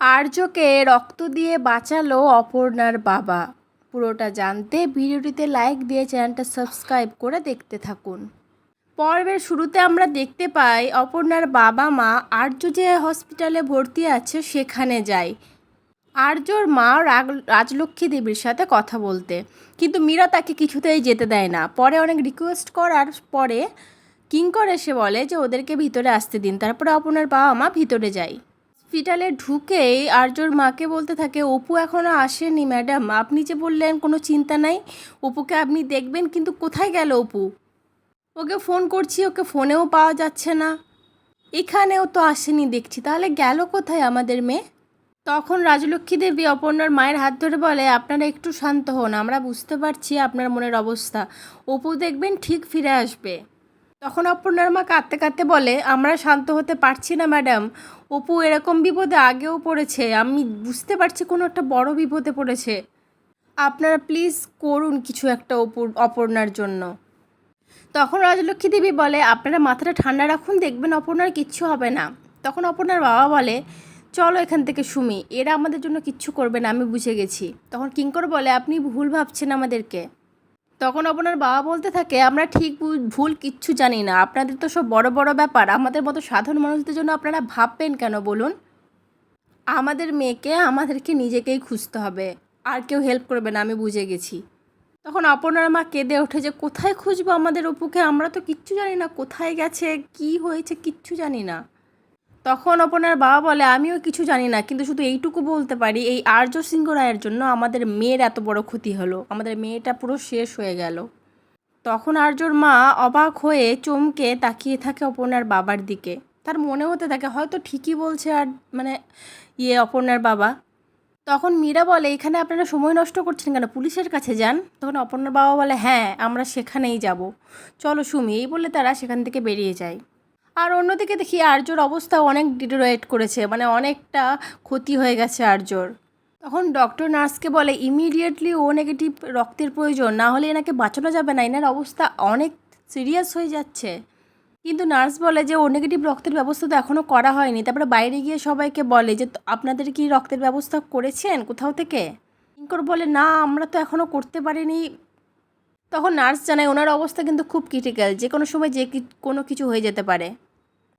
আর্যকে রক্ত দিয়ে বাঁচালো অপর্ণার বাবা। পুরোটা জানতে ভিডিওটিতে লাইক দিয়ে চ্যানেলটা সাবস্ক্রাইব করে দেখতে থাকুন। পর্বের শুরুতে আমরা দেখতে পাই অপর্ণার বাবা মা আর্য যে হসপিটালে ভর্তি আছে সেখানে যায়। আর্যর মা রাজলক্ষ্মী দেবীর সাথে কথা বলতে। কিন্তু মীরা তাকে কিছুতেই যেতে দেয় না। পরে অনেক রিকোয়েস্ট করার পরে কিঙ্কর এসে বলে যে, ওদেরকে ভিতরে আসতে দিন। তারপরে অপর্ণার বাবা মা ভিতরে যায়। হসপিটালে ঢুকেই আর্যর মাকে বলতে থাকে, অপু এখনও আসেনি, ম্যাডাম। আপনি যে বললেন কোনো চিন্তা নাই, অপুকে আপনি দেখবেন, কিন্তু কোথায় গেল অপু? ওকে ফোন করছি, ওকে ফোনেও পাওয়া যাচ্ছে না। এখানেও তো আসেনি, দেখছি। তাহলে গেল কোথায় আমাদের মেয়ে? তখন রাজলক্ষ্মী দেবী অপর্ণার মায়ের হাত ধরে বলে, আপনারা একটু শান্ত হন, আমরা বুঝতে পারছি আপনার মনের অবস্থা। অপু দেখবেন ঠিক ফিরে আসবে। তখন অপর্ণার মা কাঁদতে কাঁদতে বলে, আমরা শান্ত হতে পারছি না, ম্যাডাম। অপু এরকম বিপদে আগেও পড়েছে। আমি বুঝতে পারছি কোনো একটা বড় বিপদে পড়েছে। আপনারা প্লিজ করুন কিছু একটা অপুর, অপর্ণার জন্য। তখন রাজলক্ষ্মী দেবী বলে, আপনারা মাথাটা ঠান্ডা রাখুন, দেখবেন অপর্ণার কিচ্ছু হবে না। তখন অপর্ণার বাবা বলে, চলো এখান থেকে সুমি, এরা আমাদের জন্য কিচ্ছু করবে না, আমি বুঝে গেছি। তখন কিঙ্কর বলে, আপনি ভুল ভাবছেন আমাদেরকে। তখন আপনার বাবা বলতে থাকে, আমরা ঠিক ভুল- কিচ্ছু জানি না। আপনাদের তো সব বড় বড় ব্যাপার। আমাদের মতো সাধারণ মানুষদের জন্য আপনারা ভাববেন কেন বলুন? আমাদের মেয়েকে, আমাদেরকে নিজেকেই খুঁজতে হবে। আর কেউ হেল্প করবে না, আমি বুঝে গেছি। তখন আপনার মা কেঁদে ওঠে যে, কোথায় খুঁজবো আমাদের অপুকে? আমরা তো কিচ্ছু জানি না। কোথায় গেছে? কি হয়েছে? কিচ্ছু জানি না। তখন আপনার বাবা বলে, আমিও কিছু জানি না, কিন্তু শুধু এইটুকু বলতে পারি, এই আর্য সিংহ রায়ের জন্য আমাদের মেয়ের এত বড় ক্ষতি হলো। আমাদের মেয়েটা পুরো শেষ হয়ে গেল। তখন আর্যর মা অবাক হয়ে চমকে তাকিয়ে থাকে অপর্ণার বাবার দিকে। তার মনে হতে থাকে, হয়তো ঠিকই বলছে আর মানে ইয়ে অপর্ণার বাবা। তখন মীরা বলে, এখানে আপনারা সময় নষ্ট করছেন কেন? পুলিশের কাছে যান। তখন অপর্ণার বাবা বলে হ্যাঁ আমরা সেখানেই যাব। চলো সুমি। এই বলে তারা সেখান থেকে বেরিয়ে যায়। আর অন্যদিকে দেখি আর্যর অবস্থা অনেক ডিটোরেট করেছে মানে অনেকটা ক্ষতি হয়ে গেছে আর্যর। তখন ডক্টর নার্সকে বলে ইমিডিয়েটলি ও নেগেটিভ রক্তের প্রয়োজন, না হলে এনাকে বাঁচানো যাবে না, এনার অবস্থা অনেক সিরিয়াস হয়ে যাচ্ছে। কিন্তু নার্স বলে যে, ও নেগেটিভ রক্তের ব্যবস্থা তো এখনও করা হয়নি। তারপরে বাইরে গিয়ে সবাইকে বলে যে, আপনাদের কি রক্তের ব্যবস্থা করেছেন? কোথাও থেকে? কিঙ্কর বলে, না, আমরা তো এখনও করতে পারিনি। তখন নার্স জানায়, ওনার অবস্থা কিন্তু খুব ক্রিটিক্যাল যে কোনো সময় যে কোনো কিছু হয়ে যেতে পারে।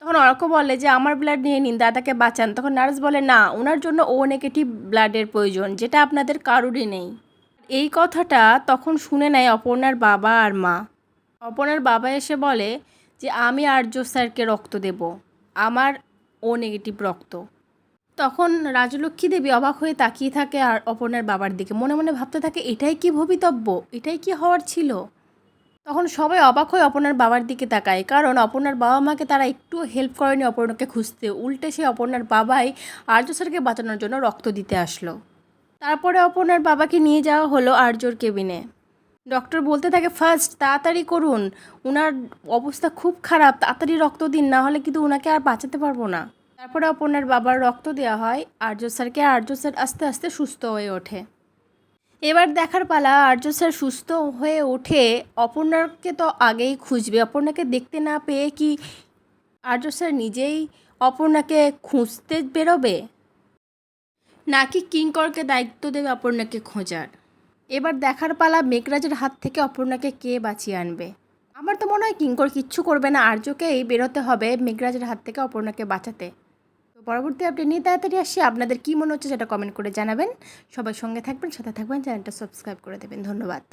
তখন অর্ক বলে যে, আমার ব্লাড নিয়ে নিন দাদাকে বাঁচান। তখন নার্স বলে, না, ওনার জন্য ও নেগেটিভ ব্লাডের প্রয়োজন, যেটা আপনাদের কারুরই নেই। এই কথাটা তখন শুনে নেয় অপর্ণার বাবা আর মা। অপর্ণার বাবা এসে বলে যে, আমি আর্য স্যারকে রক্ত দেব, আমার ও নেগেটিভ রক্ত। তখন রাজলক্ষ্মী দেবী অবাক হয়ে তাকিয়ে থাকে আর অপর্ণার বাবার দিকে। মনে মনে ভাবতে থাকে, এটাই কি ভবিতব্য? এটাই কি হওয়ার ছিল? তখন সবাই অবাক হয়ে অপর্ণার বাবার দিকে তাকায়। কারণ অপর্ণার বাবা মাকে তারা একটু হেল্প করেনি অপর্ণাকে খুঁজতে। উল্টে সে অপর্ণার বাবাই আর্য স্যারকে বাঁচানোর জন্য রক্ত দিতে আসলো। তারপরে অপর্ণার বাবাকে নিয়ে যাওয়া হলো আর্যর কেবিনে ডক্টর বলতে থাকে ফার্স্ট তাড়াতাড়ি করুন। ওনার অবস্থা খুব খারাপ। তাড়াতাড়ি রক্ত দিন, না হলে কিন্তু ওনাকে আর বাঁচাতে পারব না। তারপরে অপর্ণার বাবার রক্ত দেওয়া হয় আর্য স্যারকে আর্য স্যার আস্তে আস্তে সুস্থ হয়ে ওঠে। এবার দেখার পালা, আর্য স্যার সুস্থ হয়ে ওঠে। অপর্ণাকে তো আগেই খুঁজবে। অপর্ণাকে দেখতে না পেয়ে কি আর্য স্যার নিজেই অপর্ণাকে খুঁজতে বেরোবে? নাকি কিঙ্করকে দায়িত্ব দেবে অপর্ণাকে খোঁজার? এবার দেখার পালা, মেঘরাজের হাত থেকে অপর্ণাকে কে বাঁচিয়ে আনবে? আমার তো মনে হয় কিঙ্কর কিচ্ছু করবে না। আর্যকেই বেরোতে হবে মেঘরাজের হাত থেকে অপর্ণাকে বাঁচাতে। পরবর্তী আপডেট নিয়ে তাড়াতাড়ি আসি। আপনাদের কী মনে হচ্ছে সেটা কমেন্ট করে জানাবেন। সবার সঙ্গে থাকবেন, সাথে থাকবেন, চ্যানেলটা সাবস্ক্রাইব করে দেবেন। ধন্যবাদ।